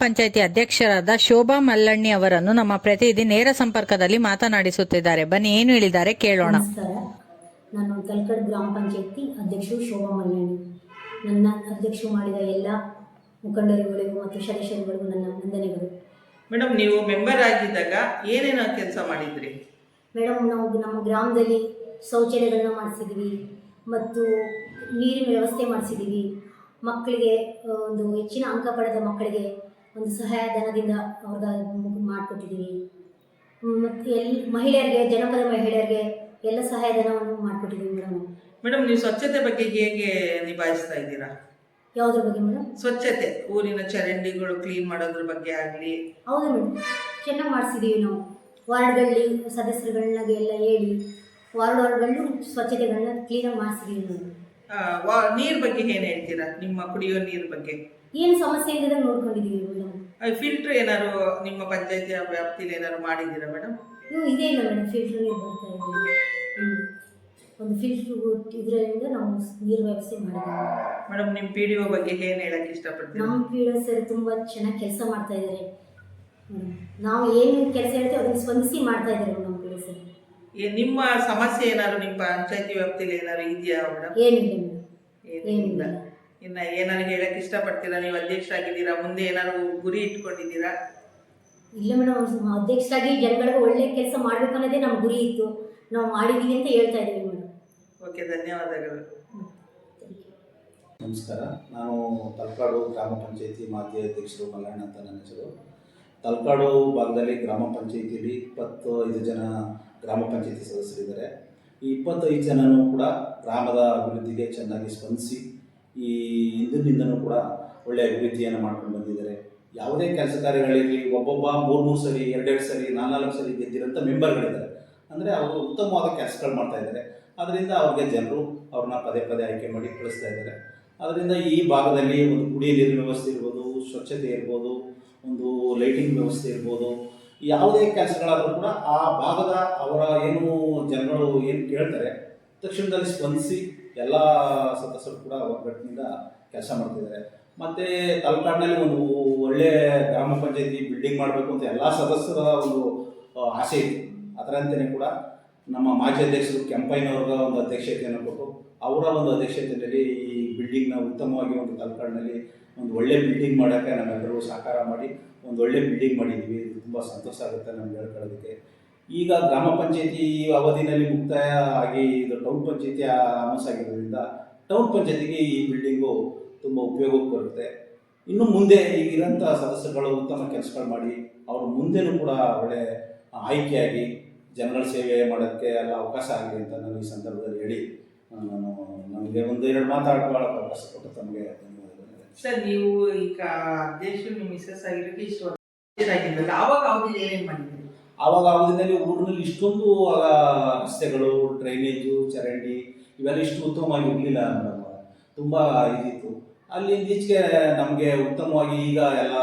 ಪಂಚಾಯಿತಿ ಅಧ್ಯಕ್ಷರಾದ ಶೋಭಾ ಮಲ್ಲಣ್ಣಿ ಅವರನ್ನು ನಮ್ಮ ಪ್ರತಿನಿಧಿ ನೇರ ಸಂಪರ್ಕದಲ್ಲಿ ಮಾತನಾಡಿಸುತ್ತಿದ್ದಾರೆ. ಬನ್ನಿ ಏನು ಹೇಳಿದ್ದಾರೆ ಕೇಳೋಣ. ನಮಸ್ಕಾರ. ನಾನು ಕಲ್ಕಡ್ ಗ್ರಾಮ ಪಂಚಾಯತಿ ಅಧ್ಯಕ್ಷರು ಶೋಭಾ ಮಲ್ಲಣ್ಣಿ. ನನ್ನ ಅಧ್ಯಕ್ಷರು ಮಾಡಿದ ಎಲ್ಲ ಮುಖಂಡರುಗಳಿಗೂ ಮತ್ತು ಸದಸ್ಯರುಗಳಿಗೂ ನನ್ನ ವಂದನೆಗಳು. ಮೇಡಮ್ ನೀವು ಮೆಂಬರ್ ಆಗಿದ್ದಾಗ ಏನೇನು ಕೆಲಸ ಮಾಡಿದ್ರಿ? ಮೇಡಮ್ ನಾವು ನಮ್ಮ ಗ್ರಾಮದಲ್ಲಿ ಶೌಚಾಲಯಗಳನ್ನ ಮಾಡಿಸಿದ್ವಿ ಮತ್ತು ನೀರಿನ ವ್ಯವಸ್ಥೆ ಮಾಡಿಸಿದ್ದೀವಿ ಮಕ್ಕಳಿಗೆ ಒಂದು ಹೆಚ್ಚಿನ ಅಂಕ ಪಡೆದ ಮಕ್ಕಳಿಗೆ ಒಂದು ಸಹಾಯಧನದಿಂದ ಅವ್ರಿಗೆ ಮಾಡಿಕೊಟ್ಟಿದ್ದೀವಿ ಮತ್ತು ಎಲ್ಲಿ ಮಹಿಳೆಯರಿಗೆ ಜನಪದ ಮಹಿಳೆಯರಿಗೆ ಎಲ್ಲ ಸಹಾಯಧನವನ್ನು ಮಾಡಿಕೊಟ್ಟಿದ್ದೀವಿ ಮೇಡಮ್. ಮೇಡಮ್ ನೀವು ಸ್ವಚ್ಛತೆ ಬಗ್ಗೆ ಹೇಗೆ ನಿಭಾಯಿಸ್ತಾ ಇದ್ದೀರಾ? ಯಾವುದ್ರ ಬಗ್ಗೆ ಮೇಡಮ್? ಸ್ವಚ್ಛತೆ ಊರಿನ ಚರಂಡಿಗಳು ಕ್ಲೀನ್ ಮಾಡೋದ್ರ ಬಗ್ಗೆ ಆಗಲಿ. ಹೌದು ಮೇಡಮ್. ಚೆನ್ನಾಗಿ ಮಾಡಿಸಿದ್ದೀವಿ ನಾವು. ವಾರ್ಡ್ಗಳಲ್ಲಿ ಸದಸ್ಯರುಗಳನ್ನಾಗಿ ಎಲ್ಲ ಹೇಳಿ ವಾರ್ಡ್ ವಾರ್ಡ್ಗಳು ಸ್ವಚ್ಛತೆಗಳನ್ನ ಕ್ಲೀನಾಗಿ ಮಾಡಿಸಿದ್ದೀವಿ ವಾ ನೀರ್ ಬಗ್ಗೆ ಏನು ಹೇಳ್ತೀರಾ? ನಿಮ್ಮ ಕುಡಿಯೋ ನೀರ್ ಬಗ್ಗೆ. ಏನು ಸಮಸ್ಯೆ ಇಲ್ಲದಾಗ ನೋಡ್ಕೊಂಡಿದ್ದೀವಿ ಮೇಡಮ್. ಫಿಲ್ಟರ್ ಏನಾದ್ರು ನಿಮ್ಮ ಪಂಚಾಯತಿ ವ್ಯಾಪ್ತಿಯಲ್ಲಿ ಏನಾದ್ರು ಮಾಡಿದ್ದೀರಾ ಮೇಡಮ್ ಹ್ಞೂ ಇದೇ ಇಲ್ಲ ಮೇಡಮ್ ಫಿಲ್ಟ್ರಿಗೆ ಬರ್ತಾ ಇದೆ. ಹ್ಞೂ ಒಂದು ಫಿಲ್ಟ್ರ್ ಇದರಿಂದ ನಾವು ನೀರು ವ್ಯವಸ್ಥೆ ಮಾಡಿದ್ದೀವಿ. ಮೇಡಮ್ ನಿಮ್ಮ ಪಿ ಡಿ ಒ ಬಗ್ಗೆ ಏನು ಹೇಳಕ್ಕೆ ಇಷ್ಟಪಡ್ತೀರಾ? ನಮ್ಮ ಪೀಡ ಸರ್ ತುಂಬ ಚೆನ್ನಾಗಿ ಕೆಲಸ ಮಾಡ್ತಾ ಇದ್ದಾರೆ ನಾವು ಏನು ಕೆಲಸ ಹೇಳ್ತೀವಿ ಅದನ್ನು ಸ್ಪಂದಿಸಿ ಮಾಡ್ತಾ ಇದ್ದಾರೆ ನಮ್ಮ ಪೀಡ ಸರ್. ಏ- ನಿಮ್ಮ ಸಮಸ್ಯೆ ಏನಾದ್ರು ನಿಮ್ಮ ಪಂಚಾಯತಿ ವ್ಯಾಪ್ತಿಯಲ್ಲಿ ಏನಾದ್ರು ಇದೆಯಾ ಮೇಡಮ್ ಏನಿಲ್ಲ ಮೇಡಮ್ ಏನಿಲ್ಲ. ಏನಿಲ್ಲ. ಇನ್ನ ಏನಾರು ಹೇಳಕ್ ಇಷ್ಟಪಡ್ತೀರಾ? ನೀವು ಅಧ್ಯಕ್ಷರಾಗಿದ್ದೀರಾ? ಮುಂದೆ ಏನಾದ್ರು ಗುರಿ ಇಟ್ಕೊಂಡಿದ್ದೀರಾ? ಇಲ್ಲ ಮೇಡಮ್ ಅಧ್ಯಕ್ಷರಾಗಿ ಜನಗಳಿಗೆ ಒಳ್ಳೆ ಕೆಲಸ ಮಾಡಬೇಕು ಅನ್ನೋದೇ ನಮ್ಮ ಗುರಿ ಇತ್ತು. ನಾವು ಮಾಡಿದ್ದೀವಿ ಅಂತ ಹೇಳ್ತಾ ಇದ್ದೀವಿ ಮೇಡಮ್. ಓಕೆ ಧನ್ಯವಾದಗಳು. ನಮಸ್ಕಾರ. ನಾನು ತಲಕಾಡು ಗ್ರಾಮ ಪಂಚಾಯತಿ ಮಾಜಿ ಅಧ್ಯಕ್ಷರು ಮಲ್ಲಣ್ಣ ಅಂತ ನನ್ನ ಹೆಸರು. ತಲಕಾಡು ಭಾಗದಲ್ಲಿ ಗ್ರಾಮ ಪಂಚಾಯತಿಯಲ್ಲಿ ಇಪ್ಪತ್ತೈದು ಜನ ಗ್ರಾಮ ಪಂಚಾಯತಿ ಸದಸ್ಯರಿದ್ದಾರೆ. ಈ ಇಪ್ಪತ್ತೈದು ಜನನೂ ಕೂಡ ಗ್ರಾಮದ ಅಭಿವೃದ್ಧಿಗೆ ಚೆನ್ನಾಗಿ ಸ್ಪಂದಿಸಿ ಈ ಹಿಂದಿನಿಂದನೂ ಕೂಡ ಒಳ್ಳೆಯ ಅಭಿವೃದ್ಧಿಯನ್ನು ಮಾಡ್ಕೊಂಡು ಬಂದಿದ್ದಾರೆ. ಯಾವುದೇ ಕೆಲಸ ಕಾರ್ಯಗಳಿರಲಿ ಒಬ್ಬೊಬ್ಬ ಮೂರು ಮೂರು ಸರಿ, ಎರಡೆರಡು ಸರಿ ನಾಲ್ಕು ಸರಿ ಗೆದ್ದಿರೋಂಥ ಮೆಂಬರ್ಗಳಿದ್ದಾರೆ. ಅಂದರೆ ಅವರು ಉತ್ತಮವಾದ ಕೆಲಸಗಳು ಮಾಡ್ತಾ ಇದ್ದಾರೆ. ಅದರಿಂದ ಅವ್ರಿಗೆ ಜನರು ಅವ್ರನ್ನ ಪದೇ ಪದೇ ಆಯ್ಕೆ ಮಾಡಿ ಕಳಿಸ್ತಾ ಇದ್ದಾರೆ. ಅದರಿಂದ ಈ ಭಾಗದಲ್ಲಿ ಒಂದು ಕುಡಿಯ ನೀರಿನ ವ್ಯವಸ್ಥೆ ಇರ್ಬೋದು, ಸ್ವಚ್ಛತೆ ಇರ್ಬೋದು, ಒಂದು ಲೈಟಿಂಗ್ ವ್ಯವಸ್ಥೆ ಇರ್ಬೋದು, ಯಾವುದೇ ಕೆಲಸಗಳಾದರೂ ಕೂಡ ಆ ಭಾಗದ ಅವರ ಏನು ಜನಗಳು ಏನು ಕೇಳ್ತಾರೆ, ತಕ್ಷಣದಲ್ಲಿ ಸ್ಪಂದಿಸಿ ಎಲ್ಲ ಸದಸ್ಯರು ಕೂಡ ಒಗ್ಗಟ್ಟಿನಿಂದ ಕೆಲಸ ಮಾಡ್ತಿದ್ದಾರೆ. ಮತ್ತು ತಲಕಾಡಿನಲ್ಲಿ ಒಂದು ಒಳ್ಳೆಯ ಗ್ರಾಮ ಪಂಚಾಯತಿ ಬಿಲ್ಡಿಂಗ್ ಮಾಡಬೇಕು ಅಂತ ಎಲ್ಲ ಸದಸ್ಯರ ಒಂದು ಆಸೆ ಇತ್ತು ಅದರಂತೆಯೇ ಕೂಡ ನಮ್ಮ ಮಾಜಿ ಅಧ್ಯಕ್ಷರು ಕೆಂಪಯ್ಯನವ್ರ ಒಂದು ಅಧ್ಯಕ್ಷತೆಯನ್ನು ಕೊಟ್ಟು ಅವರ ಒಂದು ಅಧ್ಯಕ್ಷತೆಯಲ್ಲಿ ಈ ಬಿಲ್ಡಿಂಗ್ನ ಉತ್ತಮವಾಗಿ ಒಂದು ತಲಕಾಡಿನಲ್ಲಿ ಒಂದು ಒಳ್ಳೆ ಬಿಲ್ಡಿಂಗ್ ಮಾಡೋಕ್ಕೆ ನಮ್ಮೆಲ್ಲರೂ ಸಹಕಾರ ಮಾಡಿ, ಒಂದು ಒಳ್ಳೆ ಬಿಲ್ಡಿಂಗ್ ಮಾಡಿದ್ವಿ. ತುಂಬ ಸಂತೋಷ ಆಗುತ್ತೆ ನಮ್ಗೆ ಹೇಳ್ಕೊಳ್ಳೋದಕ್ಕೆ. ಈಗ ಗ್ರಾಮ ಪಂಚಾಯತಿ ಅವಧಿನಲ್ಲಿ ಮುಕ್ತಾಯ ಆಗಿ ಇದು ಟೌನ್ ಪಂಚಾಯತಿ ಅನೌನ್ಸ್ ಆಗಿರೋದ್ರಿಂದ ಟೌನ್ ಪಂಚಾಯತಿಗೆ ಈ ಬಿಲ್ಡಿಂಗು ತುಂಬ ಉಪಯೋಗಕ್ಕೆ ಬರುತ್ತೆ. ಇನ್ನು ಮುಂದೆ ಈಗಿರೋಂಥ ಸದಸ್ಯರುಗಳು ಉತ್ತಮ ಕೆಲಸಗಳು ಮಾಡಿ ಅವರು ಮುಂದೆನೂ ಕೂಡ ಒಳ್ಳೆ ಆಯ್ಕೆಯಾಗಿ ಜನಗಳ ಸೇವೆ ಮಾಡೋಕ್ಕೆ ಎಲ್ಲ ಅವಕಾಶ ಆಗಲಿ ಅಂತ ನಾನು ಈ ಸಂದರ್ಭದಲ್ಲಿ ಹೇಳಿ ನಾನು ನಮಗೆ ಒಂದು ಎರಡು ಮಾತಾಡೋಕ್ಕೆ ಅವಕಾಶ ಕೊಟ್ಟು ತಮಗೆ ಸರ್, ನೀವು ಈಗ ಅಧ್ಯಕ್ಷರು ನಿಮ್ಮ ಮಿಸಸ್ ಆಗಿರೋಕೆ ಇಷ್ಟು ಅವಾಗ ಅವ್ರಿಗೆ ಏನೇನು ಮಾಡಿದ್ರಿ? ಆವಾಗ ಅವಧಿನಲ್ಲಿ ಊರಿನಲ್ಲಿ ಇಷ್ಟೊಂದು ರಸ್ತೆಗಳು ಡ್ರೈನೇಜು ಚರಂಡಿ ಇವೆಲ್ಲ ಇಷ್ಟು ಉತ್ತಮವಾಗಿ ಇರಲಿಲ್ಲ ನಮ್ಮ ತುಂಬ ಇದಿತ್ತು. ಅಲ್ಲಿ ಇತ್ತೀಚೆಗೆ ನಮಗೆ ಉತ್ತಮವಾಗಿ ಈಗ ಎಲ್ಲ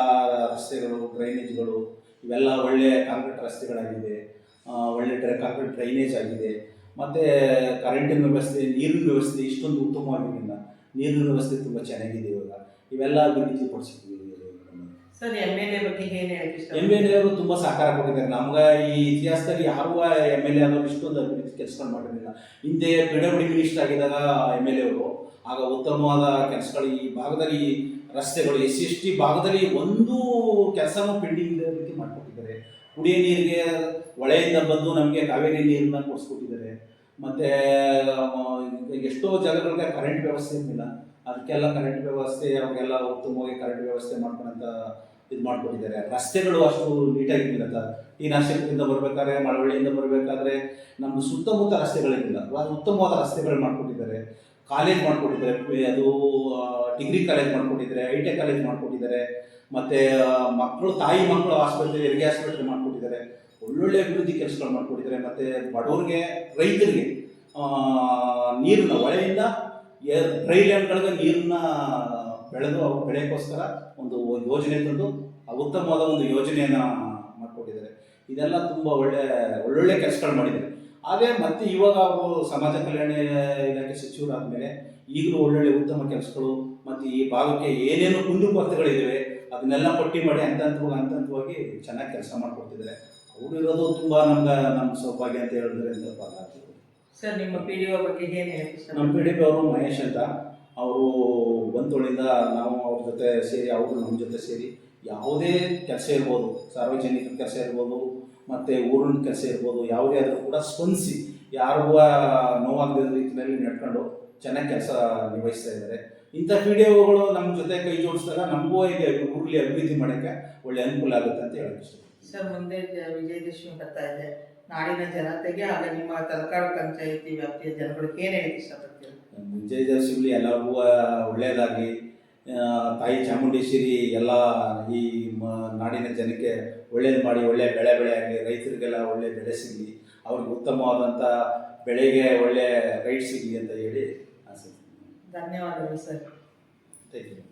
ರಸ್ತೆಗಳು ಡ್ರೈನೇಜ್ಗಳು ಇವೆಲ್ಲ ಒಳ್ಳೆಯ ಕಾಂಕ್ರೀಟ್ ರಸ್ತೆಗಳಾಗಿದೆ. ಆ, ಒಳ್ಳೆ ಡ್ರೈ ಕಾಂಕ್ರೀಟ್ ಡ್ರೈನೇಜ್ ಆಗಿದೆ. ಮತ್ತು ಕರೆಂಟಿನ ವ್ಯವಸ್ಥೆ ನೀರಿನ ವ್ಯವಸ್ಥೆ ಇಷ್ಟೊಂದು ಉತ್ತಮವಾಗಿರಲಿಲ್ಲ. ನೀರಿನ ವ್ಯವಸ್ಥೆ ತುಂಬ ಚೆನ್ನಾಗಿದೆ ಇವಾಗ. ಇವೆಲ್ಲ ಅಭಿವೃದ್ಧಿ ಪಡಿಸಿದ್ವಿ ಎಂ ಎಲ್ ಎ ಅವರು ತುಂಬಾ ಸಹಕಾರ ಕೊಟ್ಟಿದ್ದಾರೆ. ನಮ್ಗೆ ಈ ಇತಿಹಾಸದಲ್ಲಿ ಯಾರು ಎಂ ಎಲ್ ಎ ಆದವರು ಇಷ್ಟೊಂದು ಕೆಲಸ ಮಾಡಿರಲಿಲ್ಲ. ಹಿಂದೆ ಪಿಡಬ್ಲ್ಯೂ ಮಿನಿಸ್ಟರ್ ಆಗಿದ್ದಾಗ ಎಂ ಎಲ್ ಎ ಅವರು, ಆಗ ಉತ್ತಮವಾದ ಕೆಲಸಗಳು ಈ ಭಾಗದಲ್ಲಿ, ರಸ್ತೆಗಳು ಎಸ್ ಎಸ್ ಟಿ ಭಾಗದಲ್ಲಿ ಒಂದು ಕೆಲಸನೂ ಪೆಂಡಿಂಗ್ ಇಲ್ಲದ ರೀತಿ ಮಾಡಿಕೊಟ್ಟಿದ್ದಾರೆ. ಕುಡಿಯ ನೀರಿಗೆ ಹೊಳೆಯಿಂದ ಬಂದು ನಮಗೆ ಕಾವೇರಿ ನೀರನ್ನ ಕೊಡಿಸ್ಕೊಟ್ಟಿದ್ದಾರೆ. ಮತ್ತು ಎಷ್ಟೋ ಜಾಗಗಳಿಗೆ ಕರೆಂಟ್ ವ್ಯವಸ್ಥೆ ಇರಲಿಲ್ಲ ಅದಕ್ಕೆಲ್ಲ ಕರೆಂಟ್ ವ್ಯವಸ್ಥೆ ಅವಾಗೆಲ್ಲ ಉತ್ತಮವಾಗಿ ಕರೆಂಟ್ ವ್ಯವಸ್ಥೆ ಮಾಡ್ಕೊಂಡಂತ ಇದು ಮಾಡಿಕೊಟ್ಟಿದ್ದಾರೆ. ರಸ್ತೆಗಳು ಅಷ್ಟು ನೀಟಾಗಿರಲಿಲ್ಲ. ಈ ನಾಶಕದಿಂದ ಬರಬೇಕಾದ್ರೆ, ಮಳವಳ್ಳಿಯಿಂದ ಬರಬೇಕಾದ್ರೆ ನಮ್ಮ ಸುತ್ತಮುತ್ತ ರಸ್ತೆಗಳಿರಲಿಲ್ಲ. ಉತ್ತಮವಾದ ರಸ್ತೆಗಳು ಮಾಡಿಕೊಟ್ಟಿದ್ದಾರೆ. ಕಾಲೇಜ್ ಮಾಡಿಕೊಟ್ಟಿದ್ದಾರೆ. ಅದು ಡಿಗ್ರಿ ಕಾಲೇಜ್ ಮಾಡಿಕೊಟ್ಟಿದ್ದಾರೆ, ಐ ಟಿ ಕಾಲೇಜ್ ಮಾಡಿಕೊಟ್ಟಿದ್ದಾರೆ, ಮತ್ತು ಮಕ್ಕಳು ತಾಯಿ ಮಕ್ಕಳು ಆಸ್ಪತ್ರೆ, ಹೆರಿಗೆ ಆಸ್ಪತ್ರೆ ಮಾಡಿಕೊಟ್ಟಿದ್ದಾರೆ. ಒಳ್ಳೊಳ್ಳೆ ಅಭಿವೃದ್ಧಿ ಕೆಲಸಗಳು ಮಾಡಿಕೊಟ್ಟಿದ್ದಾರೆ. ಮತ್ತು ಬಡವರಿಗೆ, ರೈತರಿಗೆ ನೀರನ್ನ ಹೊಳೆಯಿಂದ ಡ್ರೈ ಲ್ಯಾಂಡ್ಗಳಿಗೆ ನೀರನ್ನ ಬೆಳೆದು ಅವು ಬೆಳೆಯೋಕ್ಕೋಸ್ಕರ ಒಂದು ಯೋಜನೆ ತಂದು ಉತ್ತಮವಾದ ಒಂದು ಯೋಜನೆಯನ್ನು ಮಾಡಿಕೊಟ್ಟಿದ್ದಾರೆ. ಇದೆಲ್ಲ ತುಂಬ ಒಳ್ಳೆ ಒಳ್ಳೊಳ್ಳೆ ಕೆಲಸಗಳು ಮಾಡಿದ್ದಾರೆ. ಆದರೆ ಮತ್ತೆ ಇವಾಗ ಅವರು ಸಮಾಜ ಕಲ್ಯಾಣ ಇಲಾಖೆ ಸಚಿವರಾದ ಮೇಲೆ ಈಗಲೂ ಒಳ್ಳೊಳ್ಳೆ ಉತ್ತಮ ಕೆಲಸಗಳು ಮತ್ತು ಈ ಭಾಗಕ್ಕೆ ಏನೇನು ಕುಂದುಕೊರತೆಗಳಿದ್ದಾವೆ ಅದನ್ನೆಲ್ಲ ಪಟ್ಟಿ ಮಾಡಿ ಹಂತ ಹಂತವಾಗಿ ಹಂತ ಹಂತವಾಗಿ ಚೆನ್ನಾಗಿ ಕೆಲಸ ಮಾಡಿಕೊಡ್ತಿದ್ದಾರೆ. ಅವರು ಇರೋದು ತುಂಬ ನಮ್ಗೆ ನಮ್ಮ ಸೌಭಾಗ್ಯ ಅಂತ ಹೇಳಿದ್ರೆ ತಪ್ಪಾಗಲ್ಲ. ಸರ್ ನಿಮ್ಮ ಪಿ ಡಿ ಒ ಬಗ್ಗೆ ಏನು ನಮ್ಮ ಪಿ ಡಿ ಪಿ ಅವರು ಮಹೇಶ್ ಅಂತ. ಅವರು ಬಂಧುಗಳಿಂದ ನಾವು ಅವ್ರ ಜೊತೆ ಸೇರಿ, ಅವರು ನಮ್ಮ ಜೊತೆ ಸೇರಿ ಯಾವುದೇ ಕೆಲಸ ಇರ್ಬೋದು, ಸಾರ್ವಜನಿಕ ಕೆಲಸ ಇರ್ಬೋದು, ಮತ್ತು ಊರಿನ ಕೆಲಸ ಇರ್ಬೋದು, ಯಾವುದೇ ಆದರೂ ಕೂಡ ಸ್ಪಂದಿಸಿ ಯಾರಿಗೂ ನೋವಾಗದ ರೀತಿಯಲ್ಲಿ ನಡ್ಕೊಂಡು ಚೆನ್ನಾಗಿ ಕೆಲಸ ನಿರ್ವಹಿಸ್ತಾ ಇದ್ದಾರೆ. ಇಂಥ ಪಿ ನಮ್ಮ ಜೊತೆ ಕೈ ಜೋಡಿಸಿದಾಗ ನಮಗೂ ಇದೆ, ಊರಲ್ಲಿ ಅಭಿವೃದ್ಧಿ ಮಾಡೋಕ್ಕೆ ಒಳ್ಳೆ ಅನುಕೂಲ ಆಗುತ್ತೆ ಅಂತ ಹೇಳಕ್ಕೆ ಸರ್, ಮುಂದೆ ವಿಜಯದಶಮಿ ಬರ್ತಾ ಇದೆ. ನಾಡಿನ ಜನತೆಗೆ ಹಾಗೆ ನಿಮ್ಮ ತಲಕಾಡು ಪಂಚಾಯಿತಿ ವ್ಯಾಪ್ತಿಯ ಜನಗಳಿಗೆ ಏನು ಹೇಳಕ್ಕೆ ಇಷ್ಟಪಡ್ತೀರಿ? ವಿಜಯದಶಮಿ ಎಲ್ಲರಿಗೂ ಒಳ್ಳೆಯದಾಗಲಿ ತಾಯಿ ಚಾಮುಂಡೇಶ್ವರಿ ಎಲ್ಲ ಈ ಮ- ನಾಡಿನ ಜನಕ್ಕೆ ಒಳ್ಳೇದು ಮಾಡಿ ಒಳ್ಳೆ ಬೆಳೆ ಬೆಳೆ ಆಗಲಿ ರೈತರಿಗೆಲ್ಲ ಒಳ್ಳೆ ಬೆಳೆ ಸಿಗಲಿ ಅವ್ರಿಗೆ ಉತ್ತಮವಾದಂಥ ಬೆಳೆಗೆ ಒಳ್ಳೆ ರೈಟ್ ಸಿಗಲಿ ಅಂತ ಹೇಳಿ ಆಸೆ. ಧನ್ಯವಾದಗಳು ಸರ್. Thank you